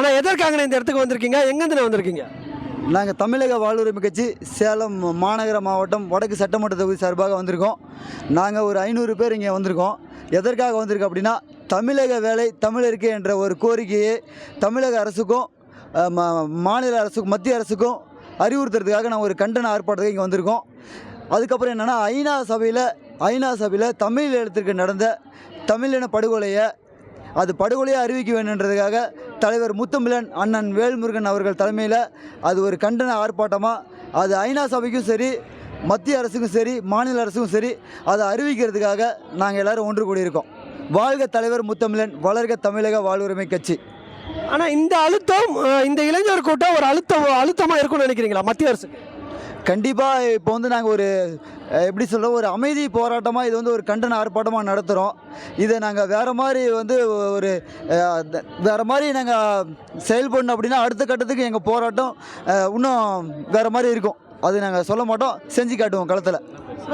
ஆனால் எதற்காக இந்த இடத்துக்கு வந்திருக்கீங்க? எங்கேருந்து வந்திருக்கீங்க? நாங்கள் தமிழக வாழ்வுரிமை கட்சி சேலம் மாநகர மாவட்டம் வடக்கு சட்டமன்ற தொகுதி சார்பாக வந்திருக்கோம். நாங்கள் ஒரு ஐநூறு பேர் இங்கே வந்திருக்கோம். எதற்காக வந்திருக்கோம் அப்படின்னா தமிழக வேலை தமிழருக்கு என்ற ஒரு கோரிக்கையை தமிழக அரசுக்கும் மா- மாநில அரசுக்கும் மத்திய அரசுக்கும் அறிவுறுத்துறதுக்காக நான் ஒரு கண்டன ஆர்ப்பாட்டத்துக்கு இங்கே வந்திருக்கோம். அதுக்கப்புறம் என்னென்னா ஐநா சபையில் ஐநா சபையில் தமிழ் எழுத்துக்கு நடந்த தமிழின படுகொலையை அது படுகொலையாக அறிவிக்க வேண்டுன்றதுக்காக தலைவர் முத்தமிழன் அண்ணன் வேல்முருகன் அவர்கள் தலைமையில் அது ஒரு கண்டன ஆர்ப்பாட்டமாக அது ஐநா சபைக்கும் சரி மத்திய அரசுக்கும் சரி மாநில அரசுக்கும் சரி அதை அறிவிக்கிறதுக்காக நாங்கள் எல்லாரும் ஒன்று கூடியிருக்கோம். வாழ்க தலைவர் முத்தமிழன் வளர்க தமிழக வாழ்வுரிமை கட்சி. ஆனால் இந்த அழுத்தம் இந்த இளைஞர் கூட்டம் ஒரு அழுத்தம் அழுத்தமாக இருக்கும்னு நினைக்கிறீங்களா மத்திய அரசுக்கு? கண்டிப்பாக இப்போ வந்து நாங்கள் ஒரு எப்படி சொல்ல ஒரு அமைதி போராட்டமாக இது வந்து ஒரு கண்டன ஆர்ப்பாட்டமாக நடத்துகிறோம் இதை நாங்கள் வேறு மாதிரி வந்து ஒரு த- வேறு மாதிரி நாங்கள் செயல்படணும் அப்படின்னா அடுத்த கட்டத்துக்கு எங்கள் போராட்டம் இன்னும் வேறு மாதிரி இருக்கும். அது நாங்கள் சொல்ல மாட்டோம் செஞ்சு காட்டுவோம் களத்தில்.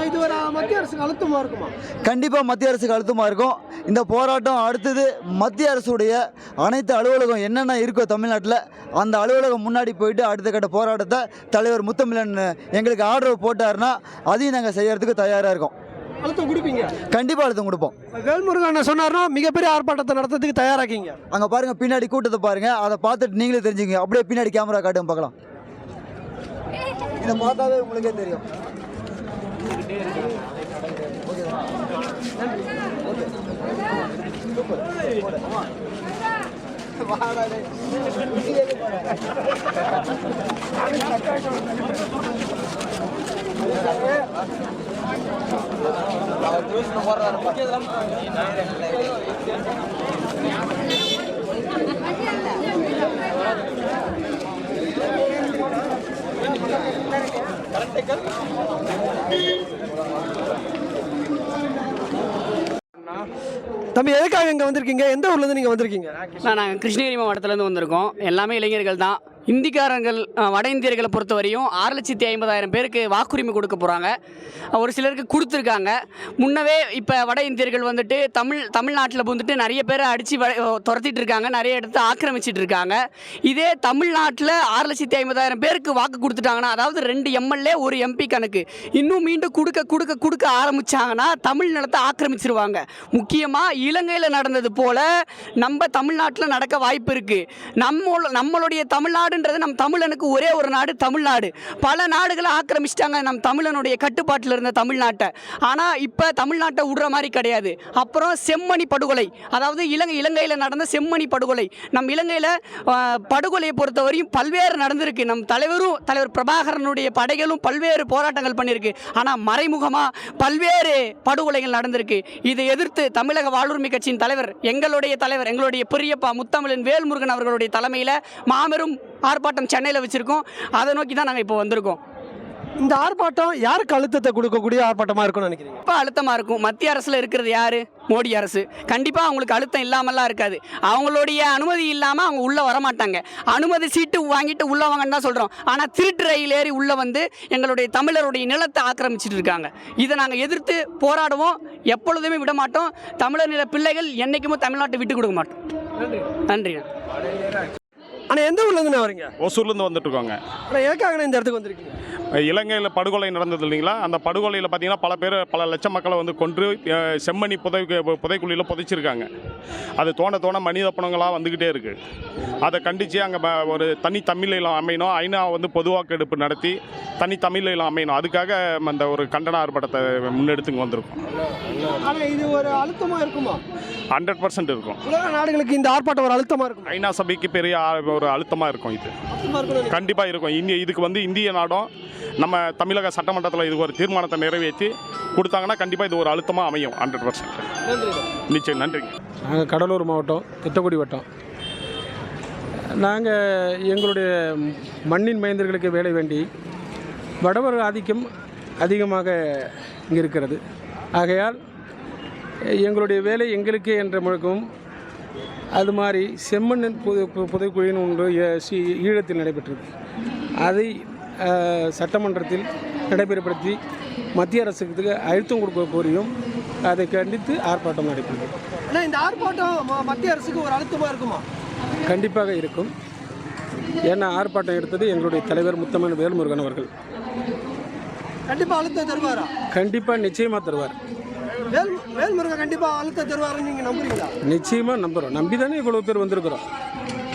இது ஒரு மத்திய அரசுக்கு அழுத்தமாக இருக்குமா? கண்டிப்பாக மத்திய அரசுக்கு அழுத்தமாக இருக்கும். இந்த போராட்டம் அடுத்தது மத்திய அரசுடைய அனைத்து அலுவலகம் என்னென்ன இருக்கோ தமிழ்நாட்டில் அந்த அலுவலகம் முன்னாடி போயிட்டு அடுத்த கட்ட போராட்டத்தை தலைவர் முத்தமிழன் எங்களுக்கு ஆர்டர் போட்டாருன்னா அதையும் நாங்கள் செய்யறதுக்கு தயாராக இருக்கோம். அழுத்தம் கொடுப்பீங்க? கண்டிப்பாக அழுத்தம் கொடுப்போம். வேல்முருகன் சொன்னார்னா மிகப்பெரிய ஆர்ப்பாட்டத்தை நடத்துறதுக்கு தயாராக்கீங்க. அங்கே பாருங்கள் பின்னாடி கூட்டத்தை பாருங்கள் அதை பார்த்துட்டு நீங்களே தெரிஞ்சுங்க அப்படியே பின்னாடி கேமரா காட்டுங்க பார்க்கலாம். இதை பார்த்தாவே உங்களுக்கே தெரியும். இருந்துக்கிட்டே இருக்காங்க போடுறாரு தம்பி எதுக்காக இங்கே வந்திருக்கீங்க? எந்த ஊர்லேருந்து நீங்கள் வந்திருக்கீங்க? நான் நாங்கள் கிருஷ்ணகிரி மாவட்டத்துலேருந்து வந்திருக்கோம். எல்லாமே இளைஞர்கள் தான். இந்திக்காரங்கள் வட இந்தியர்களை பொறுத்தவரையும் ஆறு லட்சத்தி ஐம்பதாயிரம் பேருக்கு வாக்குரிமை கொடுக்க போகிறாங்க ஒரு சிலருக்கு கொடுத்துருக்காங்க. முன்னவே இப்போ வட இந்தியர்கள் வந்துட்டு தமிழ் தமிழ்நாட்டில் வந்துட்டு நிறைய பேரை அடித்து துரத்திட்டு இருக்காங்க நிறைய இடத்த ஆக்கிரமிச்சிட்டு இருக்காங்க இதே தமிழ்நாட்டில் ஆறு லட்சத்தி ஐம்பதாயிரம் பேருக்கு வாக்கு கொடுத்துட்டாங்கன்னா அதாவது ரெண்டு எம்எல்ஏ ஒரு எம்பி கணக்கு. இன்னும் மீண்டும் கொடுக்க கொடுக்க கொடுக்க ஆரம்பித்தாங்கன்னா தமிழ் நிலத்தை ஆக்கிரமிச்சிருவாங்க. முக்கியமாக இலங்கையில் நடந்தது போல் நம்ம தமிழ்நாட்டில் நடக்க வாய்ப்பு இருக்குது நம்ம நம்மளுடைய தமிழ்நாடு நாடுன்றது நம் தமிழனுக்கு ஒரே ஒரு நாடு தமிழ்நாடு. பல நாடுகளை ஆக்கிரமிச்சிட்டாங்க நம் தமிழனுடைய கட்டுப்பாட்டில் இருந்த தமிழ்நாட்டை. ஆனால் இப்போ தமிழ்நாட்டை விடுற மாதிரி கிடையாது. அப்புறம் செம்மணி படுகொலை. அதாவது இலங்கை இலங்கையில் நடந்த செம்மணி படுகொலை. நம் இலங்கையில் படுகொலையை பொறுத்தவரையும் பல்வேறு நடந்திருக்கு. நம் தலைவரும் தலைவர் பிரபாகரனுடைய படைகளும் பல்வேறு போராட்டங்கள் பண்ணியிருக்கு ஆனால் மறைமுகமாக பல்வேறு படுகொலைகள் நடந்திருக்கு. இதை எதிர்த்து தமிழக வாழ்வுரிமை கட்சியின் தலைவர் எங்களுடைய தலைவர் எங்களுடைய பெரியப்பா முத்தமிழன் வேல்முருகன் அவர்களுடைய தலைமையில் மாபெரும் ஆர்ப்பாட்டம் சென்னையில் வச்சுருக்கோம். அதை நோக்கி தான் நாங்கள் இப்போ வந்திருக்கோம். இந்த ஆர்ப்பாட்டம் யாருக்கு அழுத்தத்தை கொடுக்கக்கூடிய ஆர்ப்பாட்டமாக இருக்கும்னு நினைக்கிறீங்க? இப்போ அழுத்தமாக இருக்கும். மத்திய அரசில் இருக்கிறது யார்? மோடி அரசு. கண்டிப்பாக அவங்களுக்கு அழுத்தம் இல்லாமலாம் இருக்காது. அவங்களுடைய அனுமதி இல்லாமல் அவங்க உள்ளே வரமாட்டாங்க. அனுமதி சீட்டு வாங்கிட்டு உள்ளே வாங்கன்னு தான் சொல்கிறோம் ஆனால் திருட்டு ரயில் ஏறி உள்ளே வந்து எங்களுடைய தமிழருடைய நிலத்தை ஆக்கிரமிச்சிட்டு இருக்காங்க. இதை நாங்கள் எதிர்த்து போராடுவோம். எப்பொழுதுமே விட மாட்டோம். தமிழர் நில பிள்ளைகள் என்றைக்குமே தமிழ்நாட்டை விட்டு கொடுக்க மாட்டோம். நன்றி. ஆனால் எந்த ஊர்லேருந்து வரீங்க? ஒசூர்லேருந்து வந்துட்டு இருக்கோங்க. ஆனால் எதுக்காக இந்த இடத்துக்கு வந்திருக்கீங்க? இலங்கையில் படுகொலை நடந்தது இல்லைங்களா? அந்த படுகொலையில் பார்த்தீங்கன்னா பல பேர் பல லட்சம் மக்களை வந்து கொன்று செம்மணி புதை புதைக்குழியில் புதைச்சிருக்காங்க. அது தோண தோண மனித பணங்களாக வந்துக்கிட்டே இருக்குது அதை கண்டித்து அங்கே ஒரு தனி தமிழிலம் அமையணும். ஐநா வந்து பொதுவாக்கெடுப்பு நடத்தி தனி தமிழிலம் அமையணும். அதுக்காக அந்த ஒரு கண்டன ஆர்ப்பாட்டத்தை முன்னெடுத்துங்க வந்திருக்கோம். இது ஒரு அழுத்தமாக இருக்குமா? ஹண்ட்ரட் பர்சன்ட் இருக்கும். உலக நாடுகளுக்கு இந்த ஆர்ப்பாட்டம் ஒரு அழுத்தமாக இருக்குமா? ஐநா சபைக்கு பெரிய ஒரு அழுத்தமாக இருக்கும் இது. கண்டிப்பாக இருக்கும். இந்திய இதுக்கு வந்து இந்திய நாடும் நம்ம தமிழக சட்டமன்றத்தில் இது ஒரு தீர்மானத்தை நிறைவேற்றி கொடுத்தாங்கன்னா கண்டிப்பாக இது ஒரு அழுத்தமாக அமையும் ஹண்ட்ரட் பர்சன்ட் நன்றி நிச்சயம் நன்றிங்க. நாங்கள் கடலூர் மாவட்டம் திட்டக்குடி வட்டம். நாங்கள் எங்களுடைய மண்ணின் மைந்தர்களுக்கு வேலை வேண்டி வடவர் ஆதிக்கம் அதிகமாக இங்கே இருக்கிறது. ஆகையால் எங்களுடைய வேலை எங்களுக்கு என்ற முழக்கம் அது மாதிரி செம்மண்ணின் புது புதைக்குழின்னு ஒன்று ஈழத்தில் நடைபெற்றது. அதை சட்டமன்றத்தில் நடைபெறப்படுத்தி மத்திய அரசுக்கு அழுத்தம் கொடுக்க கோரியும் அதை கண்டித்து ஆர்ப்பாட்டம் நடைபெறுகிறது. ஆனால் இந்த ஆர்ப்பாட்டம் மத்திய அரசுக்கு ஒரு அழுத்தமாக இருக்குமா? கண்டிப்பாக இருக்கும். ஏன்னா ஆர்ப்பாட்டம் எடுத்தது எங்களுடைய தலைவர் முத்தமன் வேல்முருகன் அவர்கள். கண்டிப்பாக அழுத்தம் தருவாரா? கண்டிப்பாக நிச்சயமாக தருவார். வேல் வேல்முருகன் கண்டிப்பாக அழுத்தம் தருவாருன்னு நீங்கள் நம்புறீங்களா? நிச்சயமாக நம்புகிறோம் நம்பி தானே இவ்வளோ பேர் வந்திருக்கிறோம்.